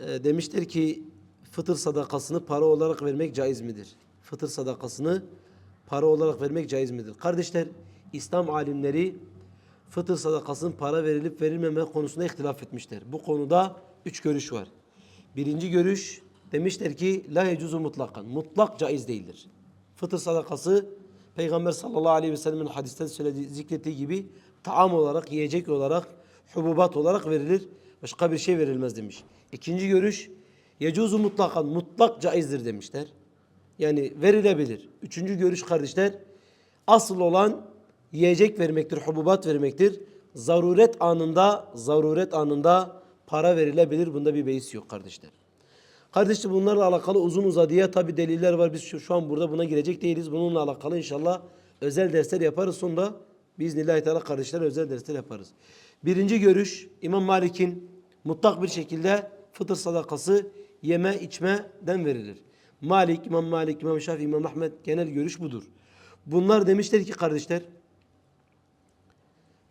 e, demişler ki fıtır sadakasını para olarak vermek caiz midir? Fıtır sadakasını para olarak vermek caiz midir? Kardeşler İslam alimleri fıtır sadakasının para verilip verilmeme konusunda ihtilaf etmişler. Bu konuda üç görüş var. Birinci görüş demişler ki la yecuzu mutlakan. Mutlak caiz değildir. Fıtır sadakası Peygamber sallallahu aleyhi ve sellemin hadisten söylediği, zikrettiği gibi taam olarak, yiyecek olarak, hububat olarak verilir. Başka bir şey verilmez demiş. İkinci görüş yecuzu mutlakan. Mutlak caizdir demişler. Yani verilebilir. Üçüncü görüş kardeşler asıl olan yiyecek vermektir, hububat vermektir. Zaruret anında, zaruret anında para verilebilir. Bunda bir beis yok kardeşler. Kardeşler bunlarla alakalı uzun uzadıya tabi deliller var. Biz şu, şu an burada buna girecek değiliz. Bununla alakalı inşallah özel dersler yaparız. Sonra biiznillahü teala kardeşler özel dersler yaparız. Birinci görüş İmam Malik'in mutlak bir şekilde fıtır sadakası yeme içmeden verilir. Malik, İmam Malik, İmam Şafii, İmam Ahmet genel görüş budur. Bunlar demişler ki kardeşler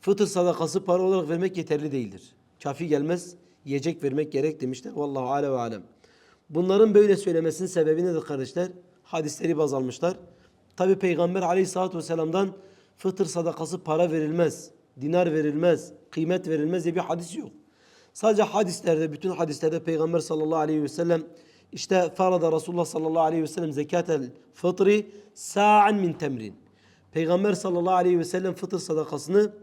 fıtır sadakası para olarak vermek yeterli değildir. Kafi gelmez, yiyecek vermek gerek demişler. Vallahu ale ve alem. Bunların böyle söylemesinin sebebi nedir kardeşler? Hadisleri baz almışlar. Tabi Peygamber aleyhissalatü vesselam'dan fıtır sadakası para verilmez, dinar verilmez, kıymet verilmez diye bir hadis yok. Sadece hadislerde, bütün hadislerde Peygamber sallallahu aleyhi ve sellem işte farada Resulullah sallallahu aleyhi ve sellem zekatel fıtri sa'an min temrin. Peygamber sallallahu aleyhi ve sellem fıtır sadakasını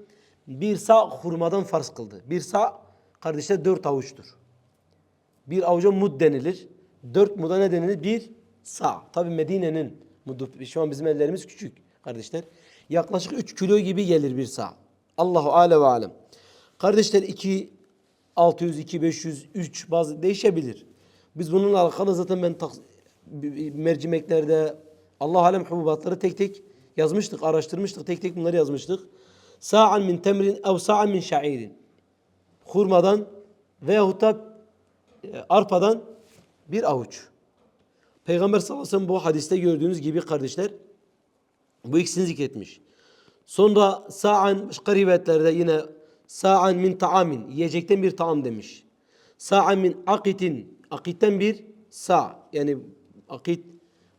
bir sağ hurmadan farz kıldı. Bir sağ kardeşler dört avuçtur. Bir avuca mud denilir. Dört muda ne denilir? Bir sağ. Tabi Medine'nin mudu. Şu an bizim ellerimiz küçük kardeşler. Yaklaşık 3 kilo gibi gelir bir sağ. Allahu ale ve alem. Kardeşler 2 600, 2 500, 3 bazı değişebilir. Biz bununla alakalı zaten ben mercimeklerde Allah alem hububatları tek tek yazmıştık, araştırmıştık. Tek tek bunları yazmıştık. Sa'an min temrin ev sa'an min şairin. Hurmadan veyahut da e, arpadan bir avuç. Peygamber sallallahu aleyhi ve sellem bu hadiste gördüğünüz gibi kardeşler bu ikisini zikretmiş. Sonra sa'an başka yine sa'an min ta'amin yiyecekten bir taam demiş. Sa'an min akitin akitten bir sa yani akit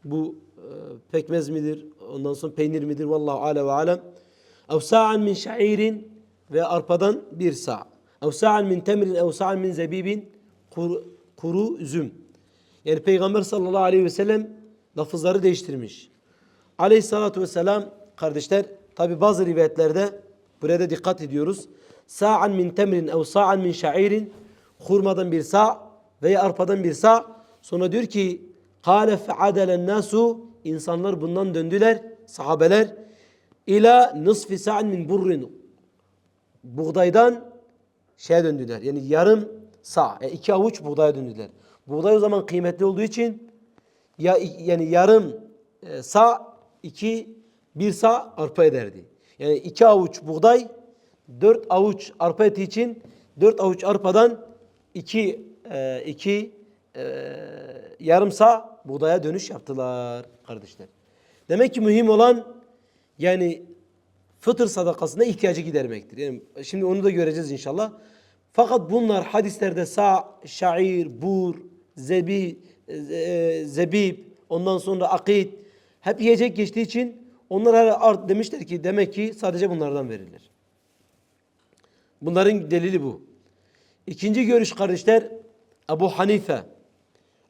bu e, pekmez midir? Ondan sonra peynir midir? Vallahu ale ve alem. Ev sa'an min şairin ve arpadan bir sa. Ev sa'an min temrin ev sa'an min zebibin kuru, kuru üzüm. Yani Peygamber sallallahu aleyhi ve sellem lafızları değiştirmiş. Aleyhissalatu vesselam kardeşler tabi bazı rivayetlerde buraya da dikkat ediyoruz. Sa'an min temrin ev sa'an min şairin hurmadan bir sa veya arpadan bir sa sonra diyor ki kâle fe'adelen nasu insanlar bundan döndüler sahabeler ila nısfi sa'an min burrin buğdaydan şeye döndüler. Yani yarım sa, yani iki avuç buğdaya döndüler. Buğday o zaman kıymetli olduğu için ya yani yarım e, sa iki bir sa arpa ederdi. Yani iki avuç buğday dört avuç arpa eti için dört avuç arpadan iki e, iki e, yarım sa buğdaya dönüş yaptılar kardeşler. Demek ki mühim olan yani fıtır sadakasına ihtiyacı gidermektir. Yani şimdi onu da göreceğiz inşallah. Fakat bunlar hadislerde sa, şair, bur, zebi, e, zebib, ondan sonra akit hep yiyecek geçtiği için onlar art demişler ki demek ki sadece bunlardan verilir. Bunların delili bu. İkinci görüş kardeşler Ebu Hanife,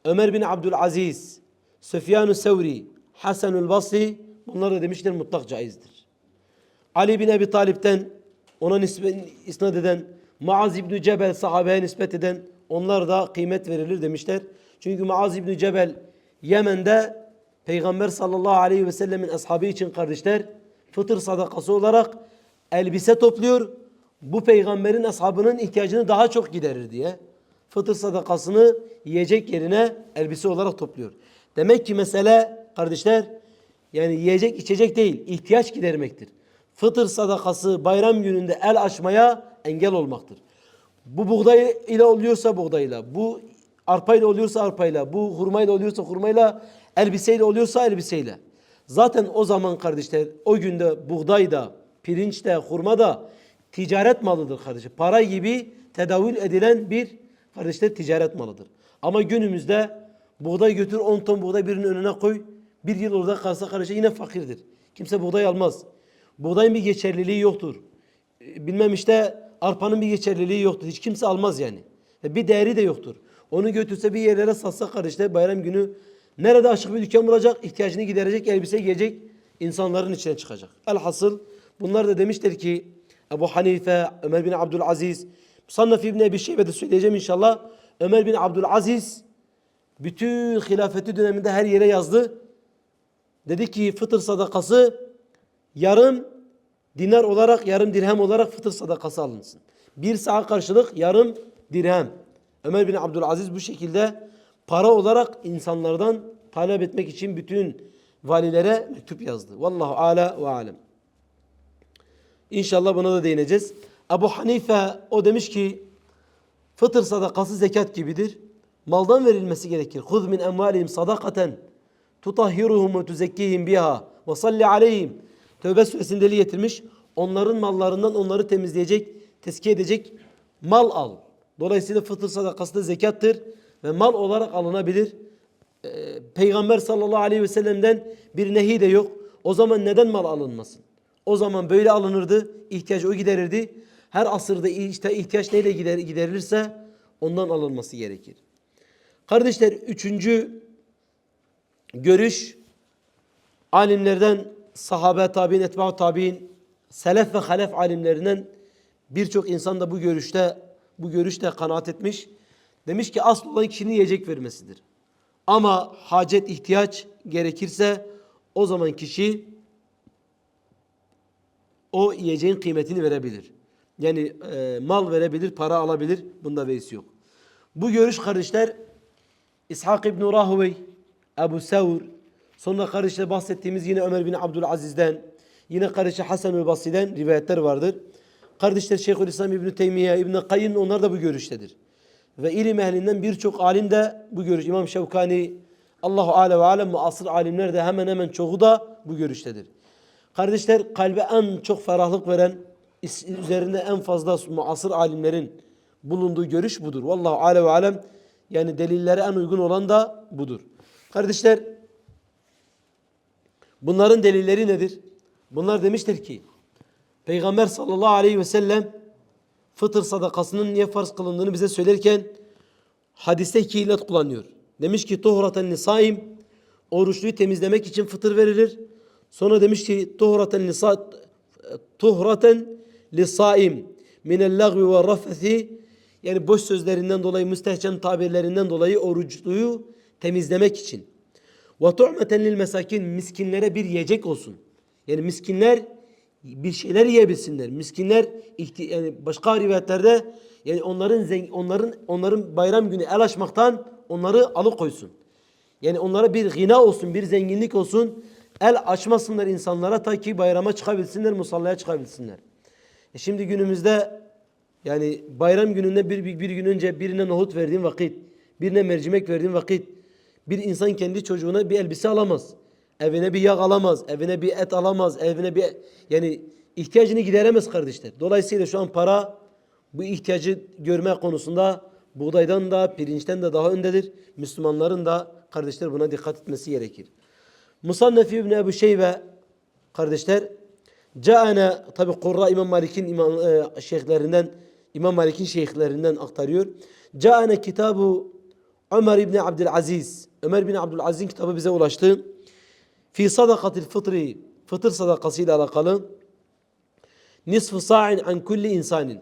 Ömer bin Abdülaziz, Süfyan-ı Sevri, Hasan-ül Basri bunlar da demişler mutlak caizdir. Ali bin Ebi Talip'ten ona nispet, isnat eden Muaz İbni Cebel sahabeye nispet eden onlar da kıymet verilir demişler. Çünkü Muaz İbni Cebel Yemen'de Peygamber sallallahu aleyhi ve sellemin ashabı için kardeşler fıtır sadakası olarak elbise topluyor. Bu peygamberin ashabının ihtiyacını daha çok giderir diye fıtır sadakasını yiyecek yerine elbise olarak topluyor. Demek ki mesele kardeşler yani yiyecek içecek değil ihtiyaç gidermektir. Fıtır sadakası bayram gününde el açmaya engel olmaktır. Bu buğday ile oluyorsa buğdayla, bu arpa ile oluyorsa arpayla, bu hurma ile oluyorsa hurmayla, elbiseyle oluyorsa elbiseyle. Zaten o zaman kardeşler o günde buğday da, pirinç de, hurma da ticaret malıdır kardeşler. Para gibi tedavül edilen bir kardeşler ticaret malıdır. Ama günümüzde buğday götür 10 ton buğday birinin önüne koy. Bir yıl orada kalsa karışa yine fakirdir. Kimse buğday almaz. Buğdayın bir geçerliliği yoktur. E, Bilmem işte arpanın bir geçerliliği yoktur. Hiç kimse almaz yani. E, Bir değeri de yoktur. Onu götürse bir yerlere satsa kardeşler bayram günü nerede açık bir dükkan bulacak, ihtiyacını giderecek, elbise giyecek, insanların içine çıkacak. Elhasıl bunlar da demişler ki Ebu Hanife, Ömer bin Abdülaziz, Musannaf İbni Ebi Şeybe'de söyleyeceğim inşallah. Ömer bin Abdülaziz bütün hilafeti döneminde her yere yazdı. Dedi ki fıtır sadakası yarım dinar olarak, yarım dirhem olarak fıtır sadakası alınsın. Bir saat karşılık yarım dirhem. Ömer bin Abdülaziz bu şekilde para olarak insanlardan talep etmek için bütün valilere mektup yazdı. Vallahu ala ve alem. İnşallah buna da değineceğiz. Ebu Hanife o demiş ki fıtır sadakası zekat gibidir. Maldan verilmesi gerekir. Huz min emvalihim sadakaten tutahhiruhum ve tuzekkihim biha ve salli aleyhim. Tövbe suresinde deli getirmiş. Onların mallarından onları temizleyecek, tezkiye edecek mal al. Dolayısıyla fıtır sadakası da zekattır ve mal olarak alınabilir. Ee, Peygamber sallallahu aleyhi ve sellem'den bir nehi de yok. O zaman neden mal alınmasın? O zaman böyle alınırdı, ihtiyacı o giderirdi. Her asırda işte ihtiyaç neyle gider, giderilirse ondan alınması gerekir. Kardeşler üçüncü görüş alimlerden sahabe tabi'in, etba'u tabi'in, selef ve halef alimlerinden birçok insan da bu görüşte bu görüşte kanaat etmiş. Demiş ki asıl olan kişinin yiyecek vermesidir. Ama hacet ihtiyaç gerekirse o zaman kişi o yiyeceğin kıymetini verebilir. Yani e, mal verebilir, para alabilir. Bunda veisi yok. Bu görüş kardeşler İshak İbn Rahuvey, Ebu Sevr, sonra kardeşler bahsettiğimiz yine Ömer bin Abdülaziz'den, yine kardeşler Hasan-ı Basri'den rivayetler vardır. Kardeşler Şeyhülislam İbn Teymiye, İbn Kayyim onlar da bu görüştedir. Ve ilim ehlinden birçok alim de bu görüş. İmam Şevkani, Allahu Alem ve Alem muasır alimler de hemen hemen çoğu da bu görüştedir. Kardeşler kalbe en çok ferahlık veren, üzerinde en fazla muasır alimlerin bulunduğu görüş budur. Vallahu alem ve alem yani delillere en uygun olan da budur. Kardeşler bunların delilleri nedir? Bunlar demiştir ki Peygamber sallallahu aleyhi ve sellem fıtır sadakasının niye farz kılındığını bize söylerken hadiste iki illet kullanıyor. Demiş ki tuhraten nisaim oruçluyu temizlemek için fıtır verilir. Sonra demiş ki tuhraten nisa tuhraten lisaim minel lagvi ve rafethi yani boş sözlerinden dolayı müstehcen tabirlerinden dolayı oruçluyu temizlemek için. Ve tu'meten lil mesakin miskinlere bir yiyecek olsun. Yani miskinler bir şeyler yiyebilsinler. Miskinler yani başka rivayetlerde yani onların onların onların bayram günü el açmaktan onları alıkoysun. Yani onlara bir gina olsun, bir zenginlik olsun. El açmasınlar insanlara ta ki bayrama çıkabilsinler, musallaya çıkabilsinler. E şimdi günümüzde yani bayram gününde bir, bir, bir gün önce birine nohut verdiğin vakit, birine mercimek verdiğin vakit bir insan kendi çocuğuna bir elbise alamaz. Evine bir yağ alamaz, evine bir et alamaz, evine bir yani ihtiyacını gideremez kardeşler. Dolayısıyla şu an para bu ihtiyacı görme konusunda buğdaydan da pirinçten de daha öndedir. Müslümanların da kardeşler buna dikkat etmesi gerekir. Musannef İbn Ebu Şeybe kardeşler Caane tabi Kurra İmam Malik'in imam, e, şeyhlerinden İmam Malik'in şeyhlerinden aktarıyor. Caane kitabı Ömer İbni Abdülaziz Ömer bin Abdülaziz'in kitabı bize ulaştı. Fi sadakatil fıtri fıtır sadakası ile alakalı nisfu sa'in an kulli insanin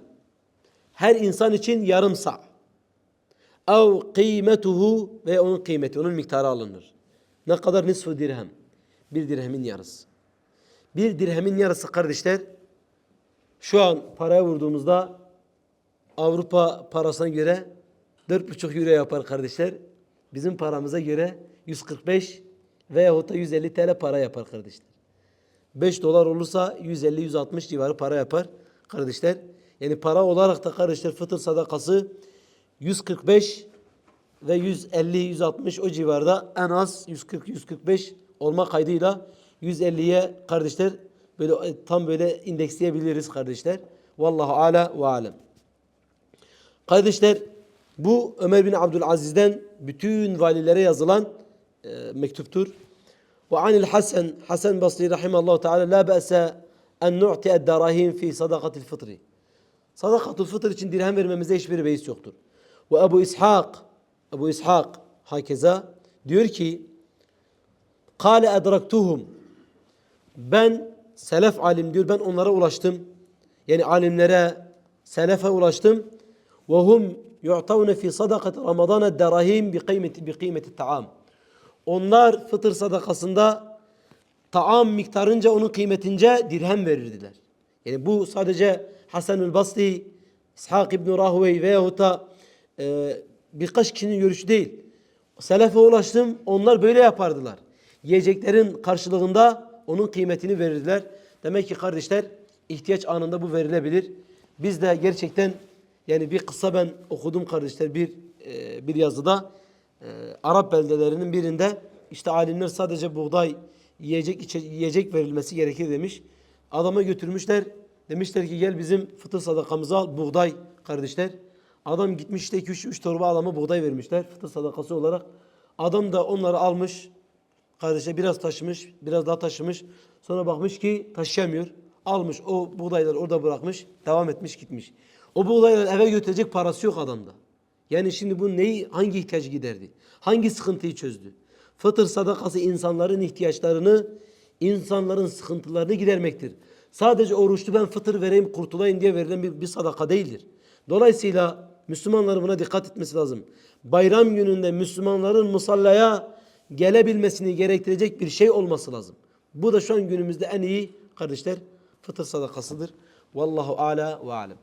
her insan için yarım sa' ev kıymetuhu ve onun kıymeti onun miktarı alınır. Ne kadar nisfu dirhem? Bir dirhemin yarısı. Bir dirhemin yarısı kardeşler şu an paraya vurduğumuzda Avrupa parasına göre 4,5 euro yapar kardeşler. Bizim paramıza göre 145 veyahut da 150 TL para yapar kardeşler. 5 dolar olursa 150-160 civarı para yapar kardeşler. Yani para olarak da kardeşler fıtır sadakası 145 ve 150-160 o civarda en az 140-145 olma kaydıyla 150'ye kardeşler böyle e, tam böyle indeksleyebiliriz kardeşler. Vallahu ala ve alem. Kardeşler Bu Ömer bin Abdülaziz'den bütün valilere yazılan e, mektuptur. Ve anil Hasan, Hasan Basri rahimallahu teala la be'se en nu'ti'ed darahim fi sadakatil fıtri. Sadakatul fıtır için dirhem vermemize hiçbir beis yoktur. Ve Ebu İshak, Ebu İshak hakeza diyor ki Kale edraktuhum ben selef alim diyor ben onlara ulaştım. Yani alimlere selefe ulaştım. Ve hum yu'tavne fi sadakat Ramazan derahim bi kıymeti bi kıymeti taam. Onlar fıtır sadakasında taam miktarınca onun kıymetince dirhem verirdiler. Yani bu sadece Hasanül Basri, İshak İbn Rahvey veyahut da birkaç kişinin görüşü değil. Selefe ulaştım onlar böyle yapardılar. Yiyeceklerin karşılığında onun kıymetini verirdiler. Demek ki kardeşler ihtiyaç anında bu verilebilir. Biz de gerçekten yani bir kısa ben okudum kardeşler bir e, bir yazıda e, Arap beldelerinin birinde işte alimler sadece buğday yiyecek içe, yiyecek verilmesi gerekir demiş. Adama götürmüşler. Demişler ki gel bizim fıtır sadakamızı al buğday kardeşler. Adam gitmiş işte 2-3 torba adama buğday vermişler fıtır sadakası olarak. Adam da onları almış. Kardeşler biraz taşımış, biraz daha taşımış. Sonra bakmış ki taşıyamıyor. Almış o buğdayları orada bırakmış, devam etmiş gitmiş. O buğdayları eve götürecek parası yok adamda. Yani şimdi bu neyi, hangi ihtiyacı giderdi? Hangi sıkıntıyı çözdü? Fıtır sadakası insanların ihtiyaçlarını, insanların sıkıntılarını gidermektir. Sadece oruçlu ben fıtır vereyim kurtulayım diye verilen bir, bir sadaka değildir. Dolayısıyla Müslümanların buna dikkat etmesi lazım. Bayram gününde Müslümanların musallaya gelebilmesini gerektirecek bir şey olması lazım. Bu da şu an günümüzde en iyi kardeşler fıtır sadakasıdır. Vallahu ala ve alem.